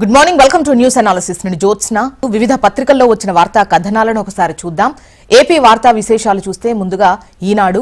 Good morning welcome to news analysis నేను జ్యోత్స్న. వివిధ పత్రికల్లో వచ్చిన వార్తా కథనాలను ఒకసారి చూద్దాం. ఏపీ వార్తా విశేషాలు చూస్తే ముందుగా ఈనాడు.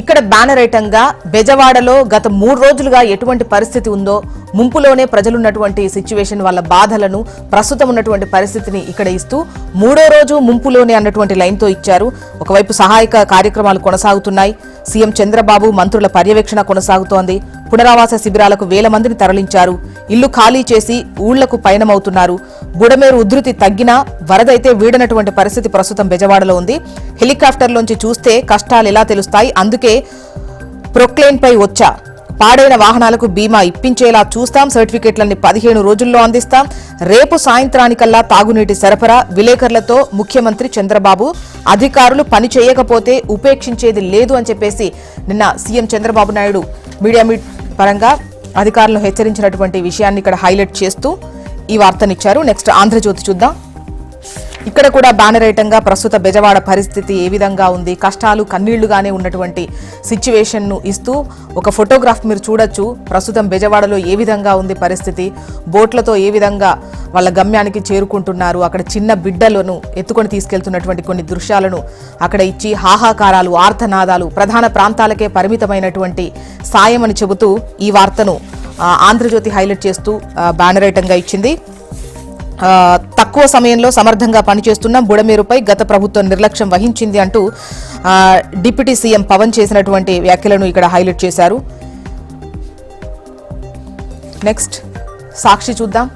ఇక్కడ బ్యానర్ ఐటంగా బెజవాడలో గత మూడు రోజులుగా ఎటువంటి పరిస్థితి ఉందో ముంపులోనే ప్రజలున్నటువంటి సిచ్యువేషన్ వాళ్ళ బాధలను ప్రస్తుతం ఉన్నటువంటి పరిస్థితిని ఇక్కడ ఇస్తూ మూడో రోజు ముంపులోనే అన్నటువంటి లైన్తో ఇచ్చారు. ఒకవైపు సహాయక కార్యక్రమాలు కొనసాగుతున్నాయి. సీఎం చంద్రబాబు మంత్రుల పర్యవేక్షణ కొనసాగుతోంది. పునరావాస శిబిరాలకు వేల మందిని తరలించారు. ఇల్లు ఖాళీ చేసి ఊళ్ళకు పయనమవుతున్నారు. బుడమేరు ఉధృతి తగ్గినా వరదైతే వీడనటువంటి పరిస్థితి ప్రస్తుతం బెజవాడలో ఉంది. హెలికాప్టర్లోంచి చూస్తే కష్టాలు ఎలా తెలుస్తాయి? అందుకే ప్రొక్లైన్ వచ్చా. పాడైన వాహనాలకు బీమా ఇప్పించేలా చూస్తాం. సర్టిఫికెట్లన్నీ పదిహేను రోజుల్లో అందిస్తాం. రేపు సాయంత్రానికల్లా తాగునీటి సరఫరా విలేకరులతో ముఖ్యమంత్రి చంద్రబాబు అధికారులు పని చేయకపోతే ఉపేక్షించేది లేదు అని చెప్పేసి నిన్న CM Chandrababu Naidu media meet పరంగా అధికారులను హెచ్చరించినటువంటి విషయాన్ని ఇక్కడ హైలైట్ చేస్తూ ఈ వార్తనిచ్చారు. నెక్స్ట్ ఆంధ్రజ్యోతి చూద్దాం. ఇక్కడ కూడా బ్యానరేటంగా ప్రస్తుత బెజవాడ పరిస్థితి ఏ విధంగా ఉంది? కష్టాలు కన్నీళ్ళుగానే ఉన్నటువంటి సిచ్యువేషన్ను ఇస్తూ ఒక ఫోటోగ్రాఫ్ మీరు చూడొచ్చు. ప్రస్తుతం బెజవాడలో ఏ విధంగా ఉంది పరిస్థితి? బోట్లతో ఏ విధంగా వాళ్ళ గమ్యానికి చేరుకుంటున్నారు? అక్కడ చిన్న బిడ్డలను ఎత్తుకొని తీసుకెళ్తున్నటువంటి కొన్ని దృశ్యాలను అక్కడ ఇచ్చి హాహాకారాలు ఆర్తనాదాలు ప్రధాన ప్రాంతాలకే పరిమితమైనటువంటి సాయం అని చెబుతూ ఈ వార్తను ఆంధ్రజ్యోతి హైలైట్ చేస్తూ బ్యానరేటంగా ఇచ్చింది. తక్కువ సమయంలో సమర్థంగా పనిచేస్తున్న బుడమేరుపై గత ప్రభుత్వం నిర్లక్ష్యం వహించింది అంటూ డిప్యూటీ సీఎం పవన్ చేసినటువంటి వ్యాఖ్యలను ఇక్కడ హైలైట్ చేశారు. నెక్స్ట్ సాక్షి చూద్దాం.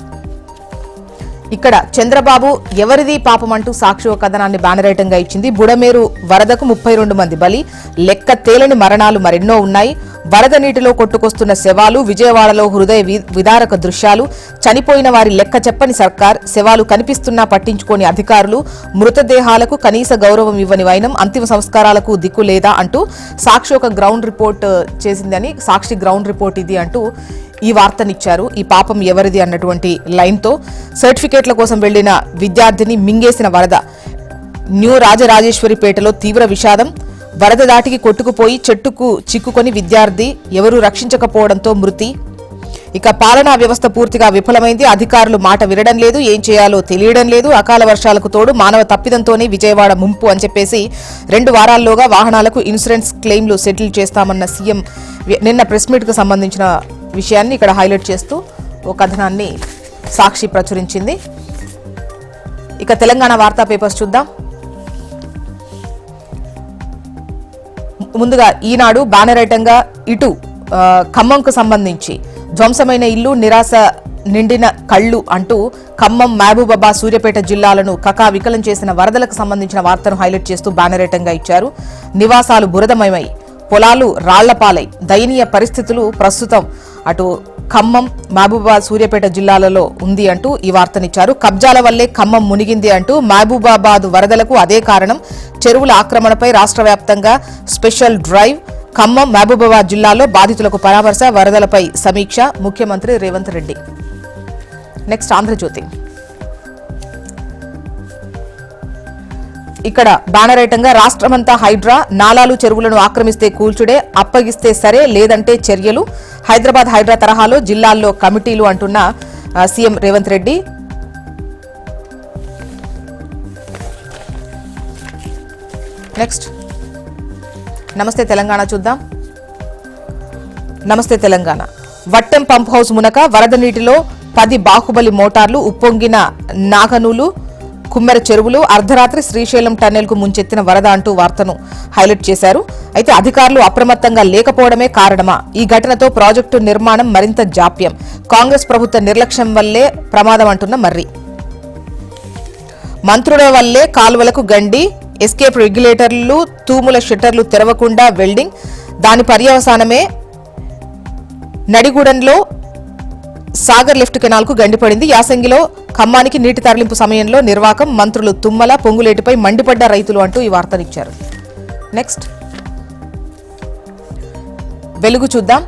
ఇక్కడ చంద్రబాబు ఎవరిది పాపం అంటూ సాక్షి ఒక కథనాన్ని బ్యానరేటంగా ఇచ్చింది. బుడమేరు వరదకు ముప్పై రెండు మంది బలి లెక్క తేలని మరణాలు మరెన్నో ఉన్నాయి. వరద నీటిలో కొట్టుకొస్తున్న శవాలు విజయవాడలో హృదయ వి- విదారక దృశ్యాలు చనిపోయిన వారి లెక్క చెప్పని సర్కార్ శవాలు కనిపిస్తున్నా పట్టించుకోని అధికారులు మృతదేహాలకు కనీస గౌరవం ఇవ్వని వైనం అంతిమ సంస్కారాలకు దిక్కు లేదా అంటూ సాక్షి ఒక గ్రౌండ్ రిపోర్ట్ చేసిందని సాక్షి గ్రౌండ్ రిపోర్ట్ ఇది అంటూ ఈ వార్తనిచ్చారు. ఈ పాపం ఎవరిది అన్నటువంటి లైన్తో సర్టిఫికేట్ల కోసం వెళ్ళిన విద్యార్థిని మింగేసిన వరద. న్యూ రాజరాజేశ్వరిపేటలో తీవ్ర విషాదం. వరద దాటికి కొట్టుకుపోయి చెట్టుకు చిక్కుకొని విద్యార్థి ఎవరూ రక్షించకపోవడంతో మృతి. ఇక పాలనా వ్యవస్థ పూర్తిగా విఫలమైంది. అధికారులు మాట వినడం లేదు ఏం చేయాలో తెలియడం లేదు. అకాల వర్షాలకు తోడు మానవ తప్పిదంతోనే విజయవాడ ముంపు అని చెప్పేసి రెండు వారాల్లోగా వాహనాలకు ఇన్సూరెన్స్ క్లెయిమ్లు సెటిల్ చేస్తామన్న సీఎం నిన్న ప్రెస్ మీట్కు సంబంధించిన విషయాన్ని ఇక్కడ హైలైట్ చేస్తూ ఓ కథనాన్ని సాక్షి ప్రచురించింది. ఇక తెలంగాణ వార్తా పేపర్స్ చూద్దాం. ముందుగా ఈనాడు బ్యానర్ ఐటంగా ఇటు ఖమ్మంకు సంబంధించి ధ్వంసమైన ఇల్లు నిరాశ నిండిన కళ్ళు అంటూ ఖమ్మం మహబూబాబా సూర్యాపేట జిల్లాలను కకా వికలం చేసిన వరదలకు సంబంధించిన వార్తను హైలైట్ చేస్తూ బ్యానరేటంగా ఇచ్చారు. నివాసాలు బురదమయమై పొలాలు రాళ్ళపాలై దయనీయ పరిస్థితులు ప్రస్తుతం అటు ఖమ్మం మహబూబాబాద్ సూర్యాపేట జిల్లాలలో ఉంది అంటూ ఈ వార్తనిచ్చారు. కబ్జాల వల్లే ఖమ్మం మునిగింది అంటూ మహబూబాబాద్ వరదలకు అదే కారణం. చెరువుల ఆక్రమణపై రాష్ట్ర వ్యాప్తంగా స్పెషల్ డ్రైవ్ ఖమ్మం మహబూబాబాద్ జిల్లాలో బాధితులకు పరామర్శ వరదలపై సమీక్ష. ముఖ్యమంత్రి రేవంత్ రెడ్డి. నెక్స్ట్ ఆంధ్రజ్యోతి. ఇక్కడ బ్యానర్ రాష్ట్రమంతా హైడ్రా నాలాలు చెరువులను ఆక్రమిస్తే కూల్చుడే అప్పగిస్తే సరే లేదంటే చర్యలు. హైదరాబాద్ హైడ్రా తరహాలో జిల్లాల్లో కమిటీలు అంటున్న సీఎం రేవంత్ రెడ్డి. నెక్స్ట్. నమస్తే తెలంగాణ చూద్దాం. నమస్తే తెలంగాణ. వట్టెం పంప్ హౌస్ మునక వరద నీటిలో పది బాహుబలి మోటార్లు ఉప్పొంగిన నాగనూలు కుమ్మెర చెరువులు అర్ధరాత్రి శ్రీశైలం టన్నెల్కు ముంచెత్తిన వరద అంటూ వార్తను హైలైట్ చేశారు. అయితే అధికారులు అప్రమత్తంగా లేకపోవడమే కారణమా? ఈ ఘటనతో ప్రాజెక్టు నిర్మాణం మరింత జాప్యం. కాంగ్రెస్ ప్రభుత్వ నిర్లక్ష్యం వల్లే ప్రమాదం అంటున్న మర్రి. మంత్రుల వల్లే కాలువలకు గండి ఎస్కేప్ రెగ్యులేటర్లు తూముల షట్టర్లు తెరవకుండా వెల్డింగ్ దాని పర్యవసానమే నడిగూడెంలో సాగర్ లిఫ్ట్ కెనాల్కు గండిపడింది. యాసంగిలో ఖమ్మానికి నీటి తరలింపు సమయంలో నిర్వాకం మంత్రులు తుమ్మల పొంగులేటిపై మండిపడ్డ రైతులు అంటూ ఈ వార్తనిచ్చారు. నెక్స్ట్. వెలుగు చూద్దాం.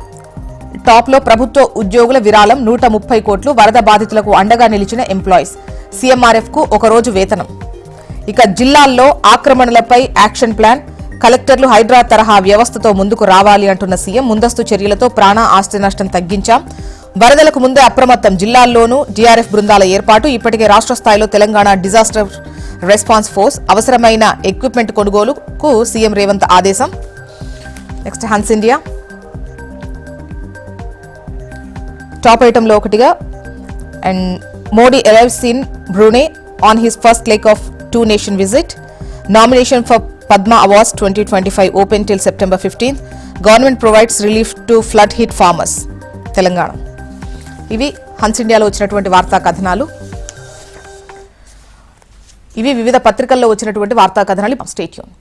టాప్లో ప్రభుత్వ ఉద్యోగుల విరాళం నూట ముప్పై కోట్లు వరద బాధితులకు అండగా నిలిచిన ఎంప్లాయీస్. సీఎంఆర్ఎఫ్కు ఒక రోజు వేతనం. ఇక జిల్లాల్లో ఆక్రమణలపై యాక్షన్ ప్లాన్. కలెక్టర్లు హైడ్రా తరహా వ్యవస్థతో ముందుకు రావాలి అంటున్న సీఎం ముందస్తు చర్యలతో ప్రాణ ఆస్తి నష్టం తగ్గించాం. వరదలకు ముందే అప్రమత్తం జిల్లాల్లోనూ జీఆర్ఎఫ్ బృందాల ఏర్పాటు ఇప్పటికే రాష్ట్ర స్థాయిలో తెలంగాణ డిజాస్టర్ రెస్పాన్స్ ఫోర్స్ అవసరమైన ఎక్విప్మెంట్ కొనుగోలుకు సీఎం రేవంత్ ఆదేశం. Next Hans India. టాప్ ఐటంలో ఒకటిగా and Modi arrives in Brunei on his first leg of two nation visit nomination for Padma awards twenty twenty five open till September fifteenth government provides relief to flood hit farmers Telangana. ఇవి హన్స్ ఇండియాలో వచ్చినటువంటి వార్తా కథనాలు. ఇవి వివిధ పత్రికల్లో వచ్చినటువంటి వార్తా కథనాలు. స్టేట్యూన్